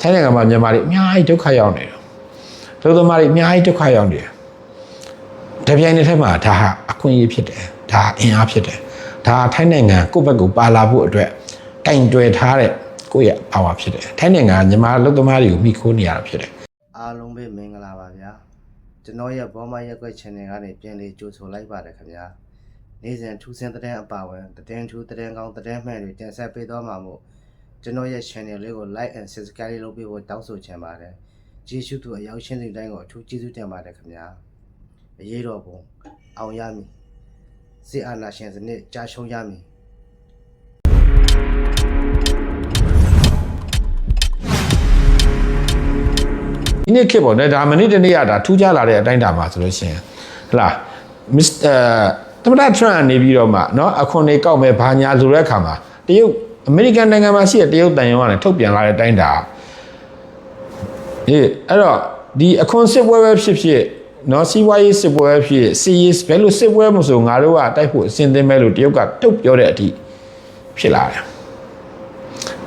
ထိုင်းနိုင်ငံမှာမြန်မာတွေအများကြီးဒုက္ခရောက်နေတယ်ဒုက္ခသမားတွေအများကြီးဒုက္ခရောက်နေတယ်တပြိုင်နက်တည်းမှာဒါဟာအခွင့်အရေးဖြစ်တယ်ဒါဟာအင်အားဖြစ်တယ်ဒါဟာထိုင်းနိုင်ငံကိုယ့်ဘက်ကိုပါလာဖို့အတွက်ကင်တွယ်ထားတဲ့ကိုယ့်ရဲ့အာဝါဖြစ်တယ်ထိုင်းနိုင်ငံကမြန်မာလူသမားတွေကိုမိခိုးနေရတာဖြစ်တယ်အားလုံးပဲမင်္ဂလာပါဗျာကျွန်တော်ရဲ့ဘောမရက်ကွက် channel ကနေပြန်လေးကြိုဆိုလိုက်ပါတယ်ခင်ဗျာနေ့စဉ်ထူးဆန်းတဲ့တဲ့အပါဝင်တဲ့ထူးတဲ့ကောင်းတဲ့မှန်တွေတင်ဆက်ပေးသွားမှာမို့ ကျွန်တော်ရဲ့ channel လေးကို like and subscribe လုပ်ပေးဖို့တောင်းဆိုချင်ပါတယ်ယေရှုသူအရောက်ရှင်သူတိုင်းကိုအထူးကျေးဇူးတင်ပါတယ်ခင်ဗျာအရေးတော်ပုံအောင်ရမည်စေအာနာရှင်စနစ်ကြာရှုံးရမည်ဒီနေ့ခေတ်ပေါ့နော်ဒါမနေ့တနေ့ရတာထူးခြားလာတဲ့အတိုင်းတာမှာဆိုလို့ရှိရင်ဟလားမစ္စတာသမ္မတထရန့်နေပြီးတော့မှနော်အခွန်တွေကောက်မဲ့ဘာညာဆိုတဲ့အခါမှာတရုတ် အမေရိကန်နိုင်ငံမှာရှိတဲ့တရုတ်တန်ယုံကလည်းထုတ်ပြန်လာတဲ့တိုင်းတာဟေးအဲ့တော့ဒီအခွန်စစ်ပွဲပဲဖြစ်ဖြစ်နော်စီးပွားရေးစစ်ပွဲပဲဖြစ်စီးရေးဘယ်လိုစစ်ပွဲမို့ဆိုငါတို့ကတိုက်ဖို့အဆင်သင့်ပဲလို့တရုတ်ကတုတ်ပြောတဲ့အထိဖြစ်လာတယ်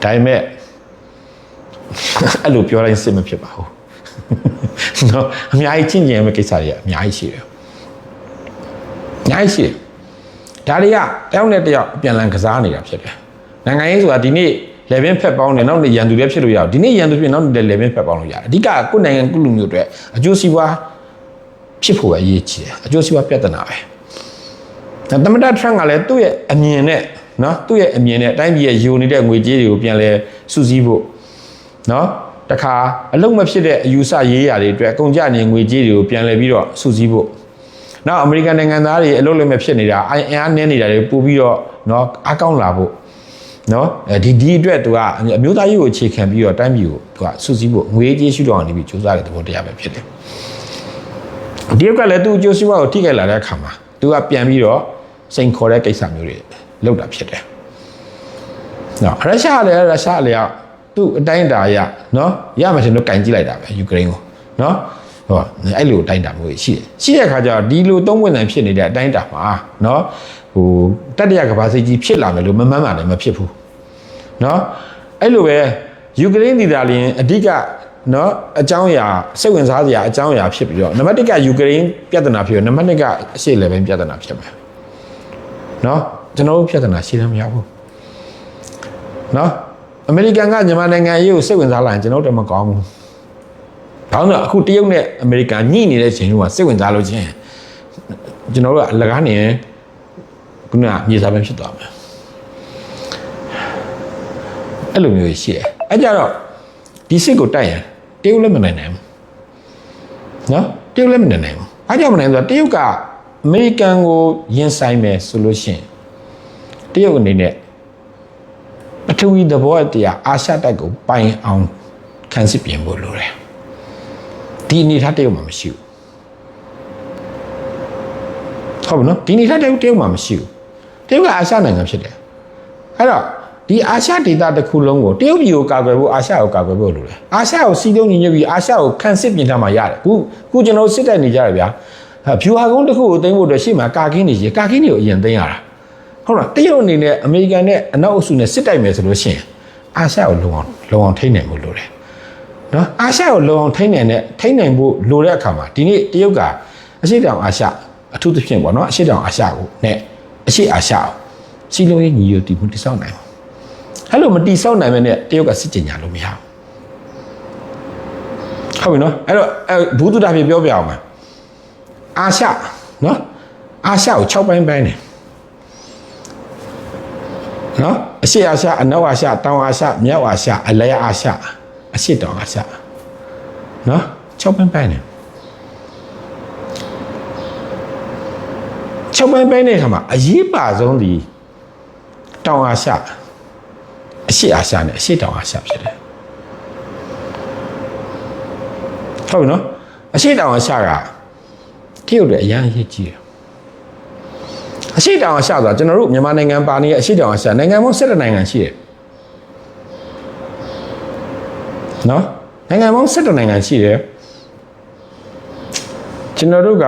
ဒါပေမဲ့အဲ့လိုပြောတိုင်းစစ်မဖြစ်ပါဘူးနော်အများကြီးချင်းကျင်မဲ့ကိစ္စတွေကအများကြီးရှိတယ်အများကြီးရှိတယ်ဒါတွေကတယောက်နဲ့တယောက်အပြန်အလှန်ကစားနေတာဖြစ်တယ် နိုင်ငံရေးဆိုတာဒီနေ့ level ဖက်ပေါင်းတယ်နောက်နေ့ရန်သူလည်းဖြစ်လို့ရအောင်ဒီနေ့ရန်သူဖြစ်နောက်နေ့ level ဖက်ပေါင်းလို့ရတယ်အဓိကကိုယ်နိုင်ငံကိုယ့်လူမျိုးတွေအကျိုးစီးပွားဖြစ်ဖို့ပဲအရေးကြီးတယ်အကျိုးစီးပွားပြဿနာပဲဒါသမ္မတထရန့်ကလည်းသူ့ရဲ့အမြင်နဲ့နော်သူ့ရဲ့အမြင်နဲ့အတိုင်းပြည်ရဲ့ယိုနေတဲ့ငွေကြေးတွေကိုပြန်လဲစုစည်းဖို့နော်တခါအလုံးမဖြစ်တဲ့အယူဆရေးရာတွေအတွက်အကုန်ကြနေငွေကြေးတွေကိုပြန်လဲပြီးတော့စုစည်းဖို့နောက်အမေရိကန်နိုင်ငံသားတွေအလုံးလည်းမဖြစ်နေတာအင်အားနည်းနေတာတွေပို့ပြီးတော့နော်အကောင်းလာဖို့ နော်အဲဒီဒီအတွက်သူကအမျိုးသားရေးကိုအခြေခံပြီးတော့တိုင်းပြည်ကိုသူကစုစည်းဖို့ငွေကြေးရှိတော့အောင်နေပြီးစူးစမ်းတဲ့သဘောတရားပဲဖြစ်တယ်ဒီကလည်းသူအကျိုးစီးပွားကိုထိခိုက်လာတဲ့အခါမှာသူကပြန်ပြီးတော့စိန်ခေါ်တဲ့ကိစ္စမျိုးတွေလုပ်တာဖြစ်တယ်နော်ရုရှားလည်းရုရှားလည်းသူ့အတိုင်းအတာရနော်ရမှရှင်တို့ကင်ကြည့်လိုက်တာပဲယူကရိန်းကိုနော် ဟောအဲ့လိုအတိုင်းအတာမျိုးရှိတယ်ရှိတဲ့အခါကျတော့ဒီလိုသုံးဝင်နိုင်ဖြစ်နေတဲ့အတိုင်းအတာမှာနော်ဟိုတတရကဘာစိတ်ကြီးဖြစ်လာမယ်လို့မမှန်းမှလည်းမဖြစ်ဘူးနော်အဲ့လိုပဲယူကရိန်းဒီတာလျင်အဓိကနော်အကြောင်းအရာစိတ်ဝင်စားစရာအကြောင်းအရာဖြစ်ပြီးတော့နံပါတ်1ကယူကရိန်းပြဿနာဖြစ်ပြီးနံပါတ်2ကအရှေ့လေဘင်းပြဿနာဖြစ်မယ်နော်ကျွန်တော်တို့ပြဿနာရှိတယ်မရဘူးနော်အမေရိကန်ကမြန်မာနိုင်ငံရေးကိုစိတ်ဝင်စားလာရင်ကျွန်တော်တို့တော့မကောင်းဘူး။ ဘာလို့လဲအခုတရုတ်နဲ့အမေရိကန်ညှိနေတဲ့ချိန်တုန်းကစိတ်ဝင်စားလို့ချင်းကျွန်တော်တို့ကအလကားနေခုနကမြေစာပဲဖြစ်သွားမယ်။အဲ့လိုမျိုးရှိတယ်။အဲ့ကြတော့ဒီစိတ်ကိုတိုက်ရင်တရုတ်လည်းမနိုင်နိုင်ဘူး။နော်တရုတ်လည်းမနိုင်နိုင်ဘူး။အားကြောင့်မနိုင်ဆိုတော့တရုတ်ကအမေရိကန်ကိုရင်ဆိုင်မယ်ဆိုလို့ရှိရင်တရုတ်အနေနဲ့ပထဝီသဘောတရားအာရှတိုက်ကိုပိုင်အောင်ခန်းစစ်ပြင်ဖို့လိုတယ် ဒီအနေထားတရုတ်မှာမရှိဘူးဟုတ်ပြီနော်ဒီအနေထားတရုတ်တရုတ်မှာမရှိဘူးတရုတ်ကအာရှနိုင်ငံဖြစ်တယ်အဲ့တော့ဒီအာရှဒေသတစ်ခုလုံးကိုတရုတ်ပြည်ကိုကာကွယ်ဖို့အာရှကိုကာကွယ်ဖို့လိုတယ်အာရှကိုစီးလုံးညီညွတ်ပြီးအာရှကိုခန်းစစ်ပြင်ထားမှရတယ်ခုခုကျွန်တော်စစ်တိုက်နေကြရဗျာဖြူဟာကုန်းတစ်ခုကိုသိမ်းဖို့အတွက်ရှေ့မှာကာကင်းနေရေကာကင်းတွေကိုအရင်သိမ်းရတာဟုတ်လားတရုတ်အနေနဲ့အမေရိကန်နဲ့အနောက်အစုနဲ့စစ်တိုက်မယ်ဆိုလို့ရှိရင်အာရှကိုလုံအောင်လုံအောင်ထိန်းနိုင်ဖို့လိုတယ် နော်အာရှကိုလုံအောင်ထိန်းနိုင်တဲ့ထိန်းနိုင်ဖို့လိုတဲ့အခါမှာဒီနေ့တရုတ်ကအရှေ့တောင်အာရှအထူးသဖြင့်ပေါ့နော်အရှေ့တောင်အာရှကိုနဲ့အရှေ့အာရှကိုစီလုံးရေးညီညွတ်တည်မှုတိစောက်နိုင်အောင်အဲ့လိုမတိစောက်နိုင်မဲ့နဲ့တရုတ်ကစစ်ကြင်ညာလို့မရဘူးဟုတ်ပြီနော်အဲ့တော့အဲဘူးတုဒ္ဓဖြစ်ပြောပြအောင်မယ်အာရှနော်အာရှကို6ပိုင်းပိုင်းတယ်နော်အရှေ့အာရှအနောက်အာရှတောင်အာရှမြောက်အာရှအလယ်အာရှ အရှေ့တောင်အာရှနော်6ပိုင်းပိုင်းနေ6ပိုင်းပိုင်းတဲ့အခါမှာအရေးပါဆုံးဒီတောင်အာရှအရှေ့အာရှနဲ့အရှေ့တောင်အာရှဖြစ်တယ်ဟုတ်ပြီနော်အရှေ့တောင်အာရှကတရုတ်တွေအရန်အရေးကြီးတယ်အရှိတောင်အရှဆိုတာကျွန်တော်တို့မြန်မာနိုင်ငံပါနေတဲ့အရှိတောင်အရှနိုင်ငံပေါင်း17နိုင်ငံရှိတယ် နော်နိုင်ငံပေါင်း17နိုင်ငံရှိတယ်ကျွန်တော်တို့က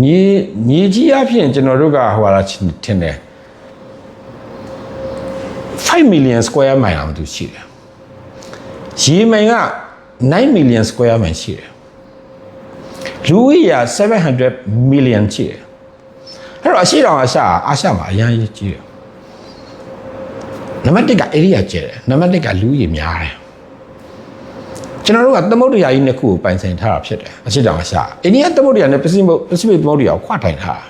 မြေမြေကြီးအဖြစ်ကျွန်တော်တို့ကဟိုဟာလားထင်တယ်5 5 million square mile အောင်သူရှိတယ်ရေမိုင်က9 million square mile ရှိတယ်လူဦးရေ700 million ရှိတယ်အဲ့တော့အရှိတောင်အာရှကအာရှမှာအများကြီးကြီးတယ် နံပါတ်1က area ကျယ်တယ်နံပါတ်2ကလူဦးရေများတယ်ကျွန်တော်တို့ကသမုဒ္ဒရာကြီးနှစ်ခုကိုပိုင်ဆိုင်ထားတာဖြစ်တယ်အရှိတောင်အာရှအိန္ဒိယသမုဒ္ဒရာနဲ့ပစိဖိတ်ပစိဖိတ်သမုဒ္ဒရာကိုခွာထိုင်ထားတာ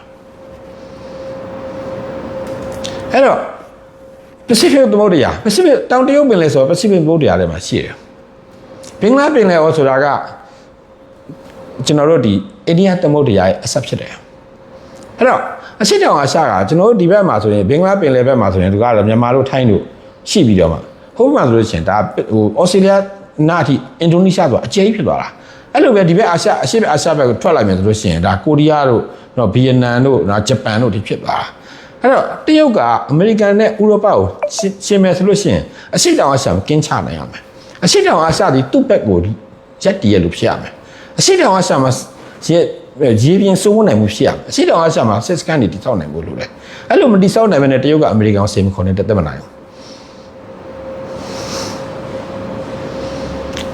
အဲ့တော့ Pacific သမုဒ္ဒရာ Pacific တောင်တရုတ်ပင်လယ်ဆိုတော့ Pacific သမုဒ္ဒရာထဲမှာရှိတယ်ဘင်္ဂလားပင်လယ်အော်ဆိုတာကကျွန်တော်တို့ဒီအိန္ဒိယသမုဒ္ဒရာရဲ့အဆက်ဖြစ်တယ်အဲ့တော့ အရှိတောင်အာရှကကျွန်တော်တို့ဒီဘက်မှာဆိုရင်ဘင်္ဂလားပင်လယ်ဘက်မှာဆိုရင်ဒီကတော့မြန်မာတို့ထိုင်းတို့ရှိပြီးတော့မှဟိုဘက်မှာဆိုလို့ရှိရင်ဒါဟိုဩစတြေးလျနားအထိအင်ဒိုနီးရှားဆိုတာအကျယ်ကြီးဖြစ်သွားတာအဲ့လိုပဲဒီဘက်အာရှအရှိဘက်အာရှဘက်ကိုထွက်လိုက်မယ်ဆိုလို့ရှိရင်ဒါကိုရီးယားတို့တော့ဗီယက်နမ်တို့နော်ဂျပန်တို့ဒီဖြစ်သွားတာအဲ့တော့တရုတ်ကအမေရိကန်နဲ့ဥရောပကိုရှင်းရှင်းမယ်ဆိုလို့ရှိရင်အရှိတောင်အာရှကိုကင်းချနိုင်ရမယ်အရှိတောင်အာရှဒီသူ့ဘက်ကိုရက်တည်ရလို့ဖြစ်ရမယ်အရှိတောင်အာရှမှာရေ ရေပြင်စိုးမိုးနိုင်မှုဖြစ်ရမယ်အရှိတောင်အာရှမှာစစ်စကန်တွေတည်ဆောက်နိုင်ဖို့လိုတယ်အဲ့လိုမတည်ဆောက်နိုင်ဘဲနဲ့တရုတ်ကအမေရိကန်ကိုစေမခွန်နဲ့တက်တက်မနိုင်ဘူး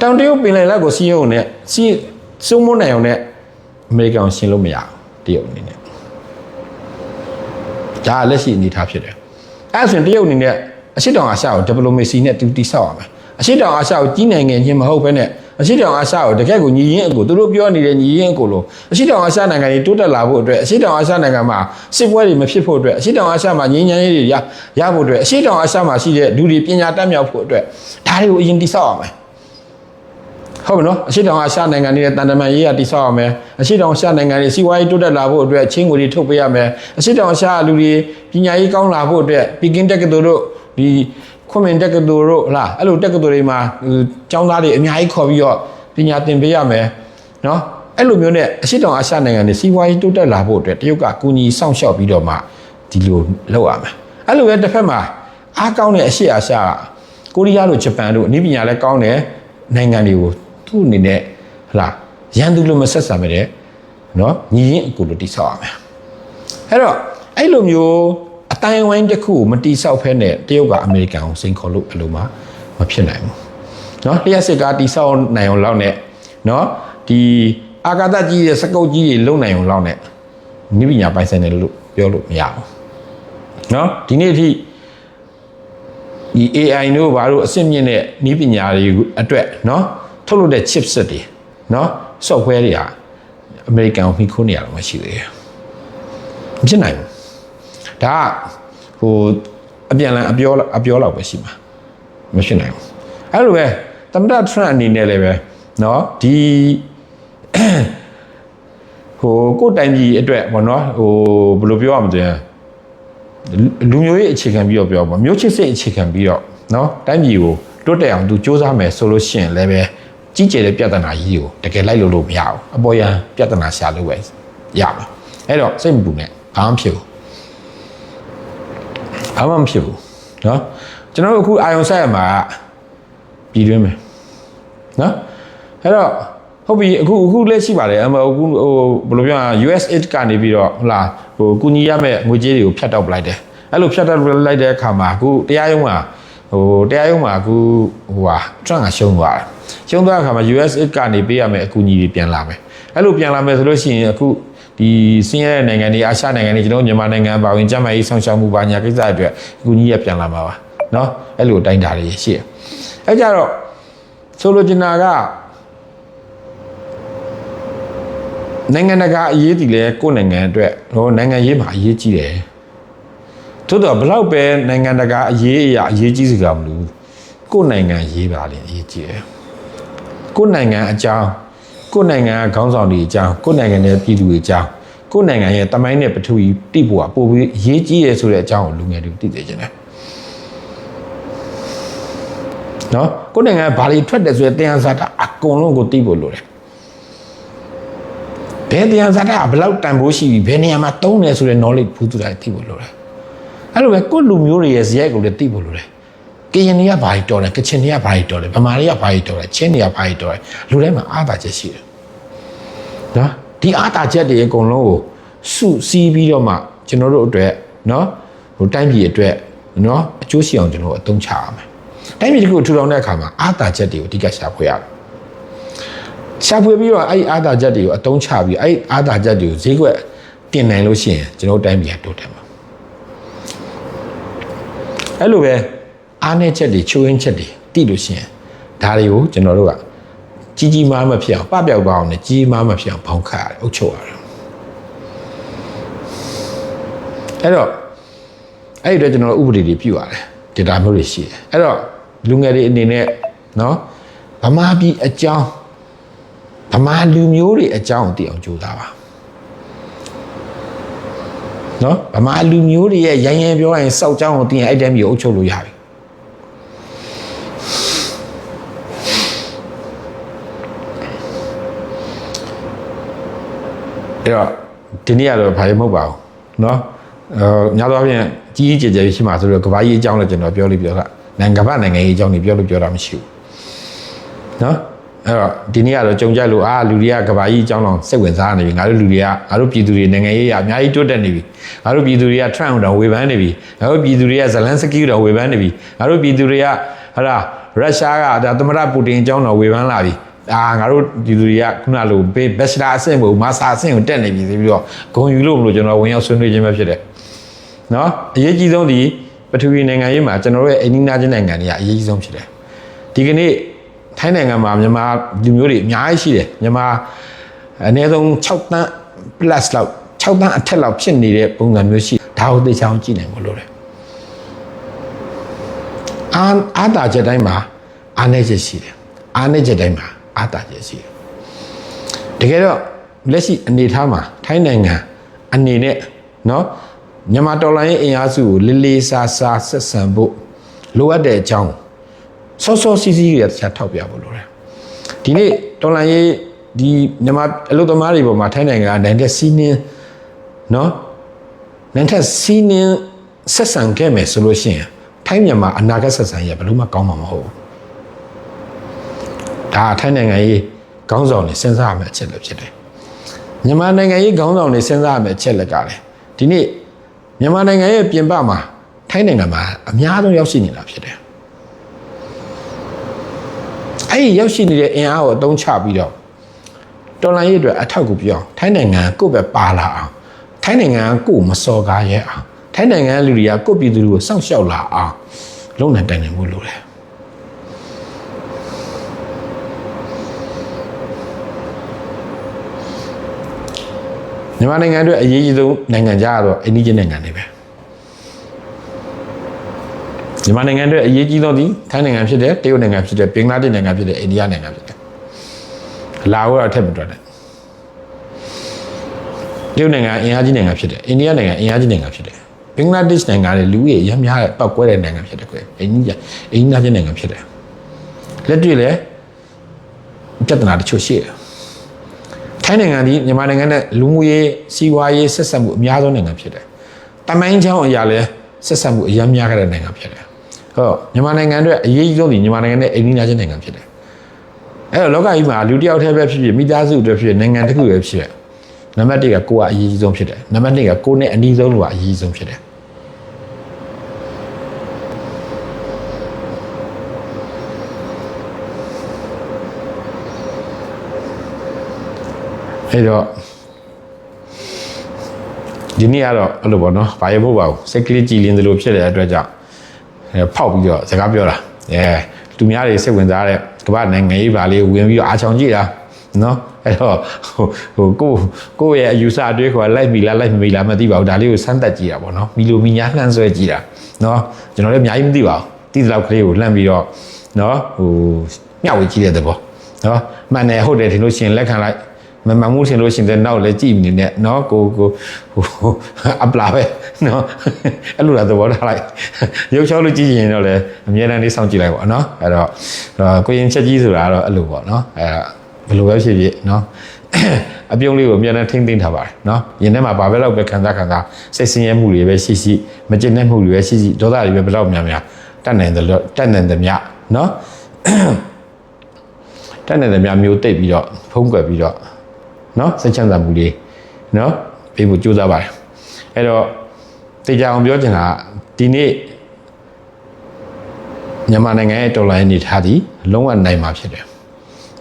တောင်တရုတ်ပင်လယ်လက်ကိုစီးရုံနဲ့စီးစိုးမိုးနိုင်အောင်နဲ့အမေရိကန်ကိုရှင်းလို့မရဘူးတရုတ်အနေနဲ့ဒါကလက်ရှိအနေအထားဖြစ်တယ်အဲဒါဆိုရင်တရုတ်အနေနဲ့အရှိတောင်အာရှကို diplomacy နဲ့တူတိဆောက်ရမယ်အရှိတောင်အာရှကိုကြီးနိုင်ငံချင်းမဟုတ်ဘဲနဲ့ အရှိတောင်အာရှကိုတကယ့်ကိုညီရင်းအကိုသူတို့ပြောနေတဲ့ညီရင်းအကိုလို့အရှိတောင်အာရှနိုင်ငံတွေတိုးတက်လာဖို့အတွက်အရှိတောင်အာရှနိုင်ငံမှာစစ်ပွဲတွေမဖြစ်ဖို့အတွက်အရှိတောင်အာရှမှာငြိမ်းချမ်းရေးတွေရရဖို့အတွက်အရှိတောင်အာရှမှာရှိတဲ့လူတွေပညာတတ်မြောက်ဖို့အတွက်ဒါတွေကိုအရင်တိဆောက်ရမယ်ဟုတ်ပြီနော်အရှိတောင်အာရှနိုင်ငံတွေရဲ့တန်တမန်ရေးရတိဆောက်ရမယ်အရှိတောင်အာရှနိုင်ငံတွေစီးပွားရေးတိုးတက်လာဖို့အတွက်ချင်းငွေတွေထုတ်ပေးရမယ်အရှိတောင်အာရှလူတွေပညာရေးကောင်းလာဖို့အတွက်ပီကင်းတက္ကသိုလ်တို့ဒီ ခွန်မင်တက္ကသိုလ်တို့ဟလားအဲ့လိုတက္ကသိုလ်တွေမှာဟိုကျောင်းသားတွေအများကြီးခေါ်ပြီးတော့ပညာသင်ပေးရမယ်နော်အဲ့လိုမျိုးနဲ့အရှိတောင်အာရှနိုင်ငံတွေစီးပွားရေးတိုးတက်လာဖို့အတွက်တရုတ်ကကူညီစောင့်ရှောက်ပြီးတော့မှဒီလိုလုပ်ရမယ်အဲ့လိုပဲတစ်ဖက်မှာအားကောင်းတဲ့အရှိအာရှကကိုရီးယားတို့ဂျပန်တို့အနည်းပညာလည်းကောင်းတယ်နိုင်ငံတွေကိုသူ့အနေနဲ့ဟလာရန်သူလိုမဆက်ဆံမဲ့တဲ့နော်ညီရင်အကူလိုတိဆောက်ရမယ်အဲ့တော့အဲ့လိုမျိုး အတိုင်းဝိုင်းတစ်ခုကိုမတိဆောက်ဖဲနဲ့တရုတ်ကအမေရိကန်ကိုစိန်ခေါ်လို့ဘယ်လိုမှမဖြစ်နိုင်ဘူးနော်လျှက်စစ်ကားတိဆောက်နိုင်အောင်လောက်နဲ့နော်ဒီအာကာသကြီးရဲ့စကုတ်ကြီးတွေလုံနိုင်အောင်လောက်နဲ့နိပညာပိုင်ဆိုင်တယ်လို့ပြောလို့မရဘူးနော်ဒီနေ့အထိ ဒီ AI တို့ဘာလို့အစစ်မြင့်တဲ့နည်းပညာတွေအတွက်เนาะထုတ်လုပ်တဲ့ chipset တွေเนาะ software တွေဟာအမေရိကန်ကိုမှီခိုးနေရတော့မှရှိသေးတယ်မဖြစ်နိုင်ဘူး ဒါကဟိုအပြန်လန်အပြောအပြောလောက်ပဲရှိမှာမဖြစ်နိုင်ဘူးအဲ့လိုပဲသမ္မတ Trump အနေနဲ့လည်းပဲเนาะဒီဟိုကိုယ်တိုင်ပြည်အတွက်ဘောเนาะဟိုဘယ်လိုပြောရမလဲ လူမျိုးရေးအခြေခံပြီးတော့ပြောပါမျိုးချစ်စိတ်အခြေခံပြီးတော့เนาะတိုင်းပြည်ကိုတိုးတက်အောင်သူစ조사မယ်ဆိုလို့ရှိရင်လည်းပဲကြီးကျယ်တဲ့ပြဿနာကြီးကိုတကယ်လိုက်လို့လို့မရဘူးအပေါ်ယံပြဿနာရှာလို့ပဲရမှာအဲ့တော့စိတ်မပူနဲ့ဘာမှမဖြစ်ဘူး ဘာမှမဖြစ်ဘူးနော်ကျွန်တော်တို့အခုအာယုံဆက်ရမှာပြည်တွင်းမယ်နော်အဲ့တော့ဟုတ်ပြီအခုအခုလက်ရှိပါတယ်အမအခုဟိုဘယ်လိုပြောရ US aid ကနေပြီးတော့ဟလာဟိုကုညီရမဲ့ငွေကြေးတွေကိုဖြတ်တောက်ပလိုက်တယ်အဲ့လိုဖြတ်တောက်လိုက်တဲ့အခါမှာအခုတရားရုံးမှာဟိုတရားရုံးမှာအခုဟိုဟာ Trump ကရှုံးသွားတယ်ရှုံးသွားတဲ့အခါမှာ US aid ကနေပေးရမယ့်အကူအညီတွေပြန်လာမယ်အဲ့လိုပြန်လာမယ်ဆိုလို့ရှိရင်အခု ဒီစင်းရဲတဲ့နိုင်ငံတွေအာရှနိုင်ငံတွေကျွန်တော်မြန်မာနိုင်ငံပါဝင်ကြမ်းမာရေးဆောင်ရှောက်မှုပါညာကိစ္စတွေအတွက်အကူအညီရပြန်လာမှာပါเนาะအဲ့လိုတိုင်းတာတွေရှိတယ်အဲ့ကြတော့ဆိုလိုချင်တာက နိုင်ငံတကာအရေးတည်လဲကိုယ့်နိုင်ငံအတွက်ဟိုနိုင်ငံရေးမှာအရေးကြီးတယ်သို့တော့ဘလောက်ပဲနိုင်ငံတကာအရေးအရာအရေးကြီးစကားမလို့ကိုယ့်နိုင်ငံရေးပါလေအရေးကြီးတယ်ကိုယ့်နိုင်ငံအကြောင်း ကိုယ့်နိုင်ငံခေါင်းဆောင်တွေအကြောင်းကိုယ့်နိုင်ငံရဲ့ပြည်သူတွေအကြောင်းကိုယ့်နိုင်ငံရဲ့တမိုင်းနဲ့ပထဝီတိဖို့ကပို့ပြီးအရေးကြီးတယ်ဆိုတဲ့အကြောင်းကိုလူငယ်တွေသိသိချင်တယ်နော်ကိုယ့်နိုင်ငံကဘာတွေထွက်တယ်ဆိုတဲ့တရားစာတာအကုန်လုံးကိုသိဖို့လိုတယ်ဘယ်တရားဇာတ်ကဘယ်လောက်တန်ဖိုးရှိပြီဘယ်နေရာမှာတုံးတယ်ဆိုတဲ့ knowledge ဘူးသူတိုင်းသိဖို့လိုတယ်အဲ့လိုပဲကိုယ့်လူမျိုးတွေရဲ့ဇယက်ကိုလည်းသိဖို့လိုတယ်ကရင်တွေကဘာကြီးတော်တယ်ကချင်တွေကဘာကြီးတော်တယ်ဗမာတွေကဘာကြီးတော်တယ်ချင်းတွေကဘာကြီးတော်တယ်လူတိုင်းမှာအားသာချက်ရှိတယ် နော်ဒီအားသာချက်တွေအကုန်လုံးကိုစုစည်းပြီးတော့မှကျွန်တော်တို့အတွက်နော်ဟိုတိုင်းပြည်အတွက်နော်အကျိုးရှိအောင်ကျွန်တော်တို့အသုံးချရမယ်တိုင်းပြည်တစ်ခုထူထောင်တဲ့အခါမှာအာသာချက်တွေကိုအဓိကရှာဖွေရတယ်ရှာဖွေပြီးတော့အဲ့ဒီအာသာချက်တွေကိုအသုံးချပြီးအဲ့ဒီအာသာချက်တွေကိုဈေးကွက်တင်နိုင်လို့ရှိရင်ကျွန်တော်တို့တိုင်းပြည်ကတိုးတက်မှာအဲ့လိုပဲအားနည်းချက်တွေချိုးရင်းချက်တွေတိလို့ရှိရင်ဒါတွေကိုကျွန်တော်တို့က ကြီးကြီးမားမားမဖြစ်အောင်ပပျောက်သွားအောင်နဲ့ကြီးကြီးမားမားဖြစ်အောင်ဖောင်းခါရတယ်အုပ်ချုပ်ရတယ်အဲ့တော့အဲ့ဒီတော့ကျွန်တော်တို့ဥပဒေတွေပြုရတယ်ဒေတာမျိုးတွေရှိတယ်အဲ့တော့လူငယ်တွေအနေနဲ့နော်ဗမာပြည်အကြောင်းဗမာလူမျိုးတွေအကြောင်းသိအောင်ကြိုးစားပါနော်ဗမာလူမျိုးတွေရဲ့ရရင်ပြောရရင်စောက်ကြောင်းကိုသိရင်အဲ့တည်းမျိုးအုပ်ချုပ်လို့ရပြီ အဲ့တော့ဒီနေ့ကတော့ဘာမှမဟုတ်ပါဘူးเนาะအဲညတော့ဖြင့်ကြီးကြီးကျယ်ကျယ်ရှိမှာဆိုတော့ကဘာကြီးအကြောင်းလည်းကျွန်တော်ပြောလို့ပြောတာနိုင်ငံကနိုင်ငံရေးအကြောင်းတွေပြောလို့ပြောတာမရှိဘူးเนาะအဲ့တော့ဒီနေ့ကတော့ကြုံကြလို့အာလူတွေကကဘာကြီးအကြောင်းတော့စိတ်ဝင်စားနေပြီငါတို့လူတွေကငါတို့ပြည်သူတွေနိုင်ငံရေးအများကြီးတိုးတက်နေပြီငါတို့ပြည်သူတွေက Trump တော့ဝေဖန်နေပြီငါတို့ပြည်သူတွေကဇလန်စကီတော့ဝေဖန်နေပြီငါတို့ပြည်သူတွေကဟလာရုရှားကဒါသမရပူတင်အကြောင်းတော့ဝေဖန်လာပြီ အာငါတို့ဒီလူတွေကခုနလိုဘေးဘက်စတာအဆင့်မဟုတ်မာစာအဆင့်ကိုတက်နေပြီဆိုပြီးတော့ဂုံယူလို့မလို့ကျွန်တော်ဝင်ရောက်ဆွေးနွေးခြင်းပဲဖြစ်တယ်နော်အရေးကြီးဆုံးဒီပထဝီနိုင်ငံရေးမှာကျွန်တော်တို့ရဲ့အိန္ဒိယချင်းနိုင်ငံတွေကအရေးကြီးဆုံးဖြစ်တယ်ဒီကနေ့ထိုင်းနိုင်ငံမှာမြန်မာလူမျိုးတွေအများကြီးရှိတယ်မြန်မာအနည်းဆုံး6တန်း plus လောက်6တန်းအထက်လောက်ဖြစ်နေတဲ့ပုံစံမျိုးရှိဒါကိုသိချောင်းကြည့်နိုင်မလို့လေအာအာတာချက်တိုင်းမှာအာနေချက်ရှိတယ်အာနေချက်တိုင်းမှာ အာတာချက်ရှိတယ်တကယ်တော့လက်ရှိအနေအထားမှာထိုင်းနိုင်ငံအနေနဲ့เนาะမြန်မာတော်လိုင်းရဲ့အင်အားစုကိုလေးလေးစားစားဆက်ဆံဖို့လိုအပ်တဲ့အကြောင်းစောစောစီးစီးရတဲ့ထောက်ပြဖို့လိုတယ်ဒီနေ့တော်လိုင်းရဲ့ဒီမြန်မာအလုပ်သမားတွေပေါ်မှာထိုင်းနိုင်ငံကနိုင်တဲ့စီးနင်းเนาะနိုင်တဲ့စီးနင်းဆက်ဆံခဲ့မယ်ဆိုလို့ရှိရင်ထိုင်းမြန်မာအနာဂတ်ဆက်ဆံရေးဘယ်လို့မှကောင်းမှာမဟုတ်ဘူး ဒါထိုင်းနိုင်ငံရေးခေါင်းဆောင်တွေစဉ်းစားရမယ့်အချက်လည်းဖြစ်တယ်မြန်မာနိုင်ငံရေးခေါင်းဆောင်တွေစဉ်းစားရမယ့်အချက်လည်းကလည်းဒီနေ့မြန်မာနိုင်ငံရဲ့ပြင်ပမှာထိုင်းနိုင်ငံမှာအများဆုံးရောက်ရှိနေတာဖြစ်တယ်အဲ့ဒီရောက်ရှိနေတဲ့အင်အားကိုအသုံးချပြီးတော့တော်လိုင်းရေးအတွက်အထောက်အကူပြောင်းထိုင်းနိုင်ငံကကိုယ့်ပဲပါလာအောင်ထိုင်းနိုင်ငံကကိုယ်မစော်ကားရဲအောင်ထိုင်းနိုင်ငံလူတွေကကိုယ့်ပြည်သူတွေကိုစောင့်ရှောက်လာအောင်လုံနိုင်တိုင်နိုင်မှုလိုတယ် မြန်မာနိုင်ငံအတွက်အရေးကြီးဆုံးနိုင်ငံခြားကတော့အိန္ဒိယနိုင်ငံတွေပဲမြန်မာနိုင်ငံအတွက်အရေးကြီးဆုံးဒီထိုင်းနိုင်ငံဖြစ်တယ်တရုတ်နိုင်ငံဖြစ်တယ်ဘင်္ဂလားဒေ့ရှ်နိုင်ငံဖြစ်တယ်အိန္ဒိယနိုင်ငံဖြစ်တယ်လာဝတော့ထက်မတွက်နဲ့တရုတ်နိုင်ငံအင်အားကြီးနိုင်ငံဖြစ်တယ်အိန္ဒိယနိုင်ငံအင်အားကြီးနိုင်ငံဖြစ်တယ်ဘင်္ဂလားဒေ့ရှ်နိုင်ငံလည်းလူကြီးရများတဲ့ပောက်ကွဲတဲ့နိုင်ငံဖြစ်တယ်ကွယ်အိန္ဒိယအိန္ဒိယချင်းနိုင်ငံဖြစ်တယ်လက်တွေ့လည်းပြဿနာတချို့ရှိတယ် ထိုင်းနိုင်ငံဒီမြန်မာနိုင်ငံနဲ့လူမှုရေးစီးပွားရေးဆက်ဆက်မှုအများဆုံးနိုင်ငံဖြစ်တယ်တမိုင်းချောင်းအရာလည်းဆက်ဆက်မှုအများများခဲ့တဲ့နိုင်ငံဖြစ်တယ်ဟောမြန်မာနိုင်ငံအတွက်အရေးကြီးဆုံးဒီမြန်မာနိုင်ငံနဲ့အိန္ဒိယချင်းနိုင်ငံဖြစ်တယ်အဲ့တော့လောကကြီးမှာလူတစ်ယောက်တည်းပဲဖြစ်ဖြစ်မိသားစုတွေဖြစ်ဖြစ်နိုင်ငံတစ်ခုပဲဖြစ်ဖြစ်နံပါတ်1ကကိုကအရေးကြီးဆုံးဖြစ်တယ်နံပါတ်2ကကိုနဲ့အနည်းဆုံးလို့ကအရေးကြီးဆုံးဖြစ်တယ် အဲ့တော့ဒီနေ့ကတော့အဲ့လိုပေါ့နော်ဘာရဖို့ပါဘူးစိတ်ကလေးကြည်လင်းသလိုဖြစ်တဲ့အတွက်ကြောင့်အဲဖောက်ပြီးတော့စကားပြောတာအဲသူများတွေစိတ်ဝင်စားတဲ့ကမ္ဘာနိုင်ငံရေးပါလေးဝင်ပြီးတော့အားချောင်ကြည့်တာနော်အဲ့တော့ဟိုဟိုကိုကိုယ့်ရဲ့အယူဆအတွေးခေါ်လိုက်ပြီလားလိုက်မပြီလားမသိပါဘူးဒါလေးကိုစမ်းသပ်ကြည့်တာပေါ့နော်မီလိုမီညာလှမ်းဆွဲကြည့်တာနော်ကျွန်တော်လည်းအများကြီးမသိပါဘူးတိတဲ့လောက်ကလေးကိုလှမ်းပြီးတော့နော်ဟိုမျှဝေကြည့်တဲ့သဘောနော်မှန်တယ်ဟုတ်တယ်ထင်လို့ရှိရင်လက်ခံလိုက် မမှန်မှုထင်လို့ရှိရင်နောက်လည်းကြည့်နေနဲ့နော်ကိုကိုဟိုအပလာပဲနော်အဲ့လိုလားသဘောထားလိုက်ရုပ်ချောလို့ကြည့်ရင်တော့လည်းအများအားလေးစောင့်ကြည့်လိုက်ပါနော်အဲ့တော့ကိုရင်ချက်ကြီးဆိုတာကတော့အဲ့လိုပေါ့နော်အဲ့ဘယ်လိုပဲဖြစ်ဖြစ်နော်အပြုံးလေးကိုအများနဲ့ထိမ့်သိမ့်ထားပါတယ်နော်ရင်ထဲမှာဘာပဲတော့ပဲခံစားခံစားစိတ်ဆင်းရဲမှုတွေပဲရှိရှိမကျင်တဲ့မှုတွေပဲရှိရှိဒေါသတွေပဲဘယ်တော့များများတတ်နိုင်တယ်လို့တတ်နိုင်တယ်များနော်တတ်နိုင်တယ်များမျိုးတိတ်ပြီးတော့ဖုံးကွယ်ပြီးတော့ နော်စိတ်ချမ်းသာမှုလေးနော်ပေးဖို့ကြိုးစားပါတယ်အဲ့တော့တေချာအောင်ပြောချင်တာကဒီနေ့မြန်မာနိုင်ငံရဲ့တော်လှန်ရေးအနေအထားသည်လုံးဝနိုင်မှာဖြစ်တယ်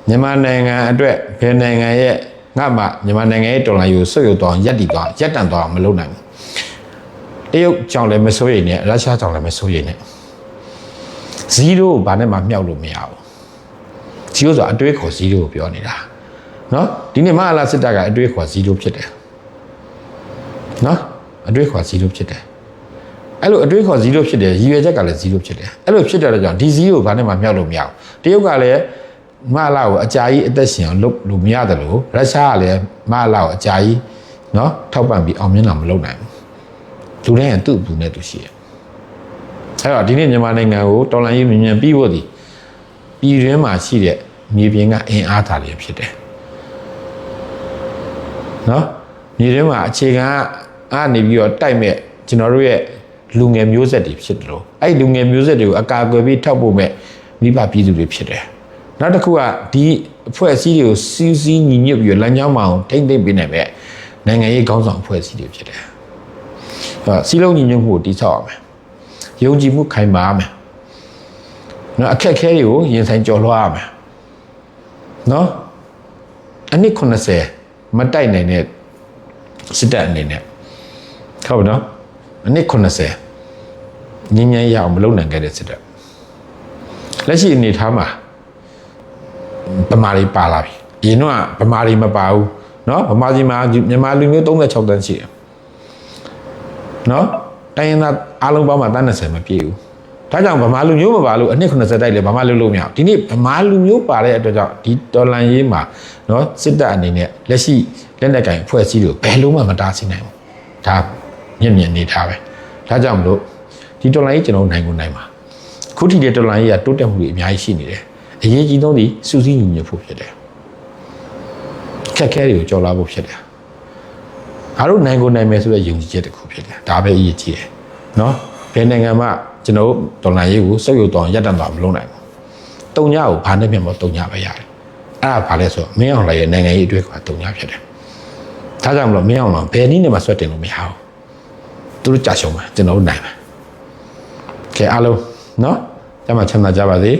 မြန်မာနိုင်ငံအတွက်ဘယ်နိုင်ငံရဲ့ငါမှမြန်မာနိုင်ငံရဲ့တော်လှန်ရေးကိုဆွတ်ယုတ်သွားရက်တည်သွားရက်တန့်သွားမလုပ်နိုင်ဘူးတရုတ်ကြောင့်လည်းမစိုးရိမ်နဲ့ရုရှားကြောင့်လည်းမစိုးရိမ်နဲ့ဇီးရိုးဘာနဲ့မှမြောက်လို့မရဘူးဇီးရိုးဆိုတာအတွေးခေါ်ဇီးရိုးကိုပြောနေတာ နော်ဒီနေ့မဟာလာစစ်တပ်ကအတွေးခေါ်ဇီးရိုးဖြစ်တယ်နော်အတွေးခေါ်ဇီးရိုးဖြစ်တယ် အဲ့လိုအတွေးခေါ်0ဖြစ်တယ်ရည်ရွယ်ချက်ကလည်း0ဖြစ်တယ်အဲ့လိုဖြစ်တဲ့အတွက်ကြောင့်ဒီ0ကိုဘာနဲ့မှမြောက်လို့မရဘူးတရုတ်ကလည်းမဟာလာကိုအကြာကြီးအသက်ရှင်အောင်လုပ်လို့မရတယ်လို့ရုရှားကလည်းမဟာလာကိုအကြာကြီးเนาะထောက်ပံ့ပြီးအောင်မြင်တာမလုပ်နိုင်ဘူးလူတိုင်းကသူ့အပူနဲ့သူရှိတယ်အဲ့တော့ဒီနေ့မြန်မာနိုင်ငံကိုတော်လှန်ရေးမြင်မြန်ပြီးဖို့ဒီပြည်တွင်းမှာရှိတဲ့မြေပြင်ကအင်အားသာတွေဖြစ်တယ် နော်မြေတွင်းမှာအခြေခံအားနေပြီးတော့တိုက်မဲ့ကျွန်တော်တို့ရဲ့လူငယ်မျိုးဆက်တွေဖြစ်တယ်လို့အဲ့ဒီလူငယ်မျိုးဆက်တွေကိုအကာအကွယ်ပြီးထောက်ဖို့မဲ့မိဘပြည်သူတွေဖြစ်တယ်နောက်တစ်ခုကဒီအဖွဲ့အစည်းတွေကိုစီးစီးညီညွတ်ပြီးတော့လမ်းကြောင်းမအောင်ထိမ့်သိမ့်ပေးနိုင်မဲ့နိုင်ငံရေးခေါင်းဆောင်အဖွဲ့အစည်းတွေဖြစ်တယ်အဲ့စီးလုံးညီညွတ်မှုကိုတည်ဆောက်ရမယ်ယုံကြည်မှုခိုင်မာရမယ်နော်အခက်အခဲတွေကိုရင်ဆိုင်ကျော်လွှားရမယ်နော်အနည်း90 မတိုက်နိုင်တဲ့စစ်တပ်အနေနဲ့ဟုတ်နော်အနည်း90ငင်းငင်းရအောင်မလုပ်နိုင်ခဲ့တဲ့စစ်တပ်လက်ရှိအနေထားမှာဗမာတွေပါလာပြီအရင်တော့ဗမာတွေမပါဘူးနော်ဗမာပြည်မှာမြန်မာလူမျိုး36တန်းရှိတယ်နော်တိုင်းရင်းသားအားလုံးပေါင်းမှာတန်း20မပြည့်ဘူး ဒါကြောင့်ဗမာလူမျိုးမပါလို့အနှစ်90တိုက်လေဘာမှလုပ်လို့မရဘူးဒီနေ့ဗမာလူမျိုးပါတဲ့အတွက်ကြောင့်ဒီတော်လန်ရေးမှာနော်စစ်တပ်အနေနဲ့လက်ရှိလက်နက်ကင်အဖွဲ့အစည်းတွေကိုဘယ်လုံးမှမတားဆီးနိုင်ဘူးဒါမြင့်မြင့်နေထားပဲဒါကြောင့်မလို့ဒီတော်လန်ရေးကျွန်တော်တို့နိုင်ကိုနိုင်ပါခုထိတဲ့တော်လန်ရေးကတိုးတက်မှုတွေအများကြီးရှိနေတယ်အရေးကြီးဆုံးဒီစူးစီးညီညွတ်ဖို့ဖြစ်တယ်ခက်ခဲတွေကိုကြော်လာဖို့ဖြစ်တယ်အားတို့နိုင်ကိုနိုင်မယ်ဆိုတဲ့ယုံကြည်ချက်တစ်ခုဖြစ်တယ်ဒါပဲအရေးကြီးတယ်နော် ဘယ်နိုင်ငံမှကျွန်တော်တို့တော်လန်ရေးကိုစုပ်ယူတော်ရပ်တန့်သွားမလုပ်နိုင်ဘူးတုံညကိုဘာနဲ့မျှမတုံညပဲရတယ်အဲ့ဒါဘာလဲဆိုတော့မင်းအောင်လှိုင်ရဲ့နိုင်ငံရေးအတွက်ကတုံညဖြစ်တယ်ဒါကြောင့်မလို့မင်းအောင်လှိုင်ဘယ်နည်းနဲ့မှဆွတ်တင်လို့မရဘူးသူတို့ကြာရှုံးမှာကျွန်တော်တို့နိုင်မှာကဲအားလုံးနော်ကျမချမ်းသာကြပါစေ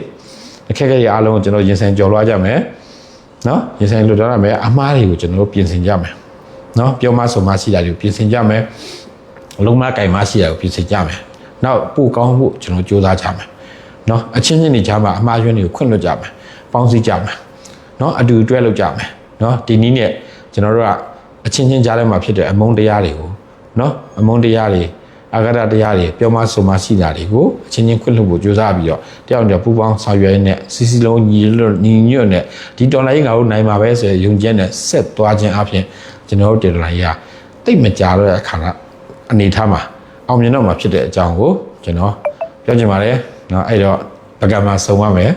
အခက်အခဲတွေအားလုံးကိုကျွန်တော်ရင်ဆိုင်ကြော်လွှားကြမယ်နော်ရင်ဆိုင်လွတ်သွားရမယ်အမားတွေကိုကျွန်တော်တို့ပြင်ဆင်ကြမယ်နော်ပြောမဆိုမရှိတာတွေကိုပြင်ဆင်ကြမယ်လုံးမကင်မရှိတာကိုပြင်ဆင်ကြမယ် နောက်ပို့ကောင်းဖို့ကျွန်တော်ကြိုးစားကြမယ်နော်အချင်းချင်းတွေကြားမှာအမှားယွင်းတွေကိုခွင့်လွှတ်ကြမယ်ပေါင်းစည်းကြမယ်နော်အတူတွဲလုပ်ကြမယ်နော်ဒီနည်းနဲ့ကျွန်တော်တို့ကအချင်းချင်းကြားထဲမှာဖြစ်တဲ့အမုန်းတရားတွေကိုနော်အမုန်းတရားတွေအာဂတတရားတွေပြောမဆိုမရှိတာတွေကိုအချင်းချင်းခွင့်လွှတ်ဖို့ကြိုးစားပြီးတော့တယောက်နဲ့ပူးပေါင်းဆောင်ရွက်ရင်းနဲ့စီစီလုံးညီလွတ်ညီညွတ်နဲ့ဒီတော်လိုင်းငါတို့နိုင်မှာပဲဆိုရယ်ယုံကြည်နဲ့ဆက်သွားခြင်းအပြင်ကျွန်တော်တို့တေတလိုင်းကတိတ်မကြတော့တဲ့အခါကအနေထားမှာ အောင်မြင်တော့မှာဖြစ်တဲ့အကြောင်းကိုကျွန်တော်ပြောချင်ပါတယ်เนาะအဲ့တော့ပကံမှာစုံရမယ်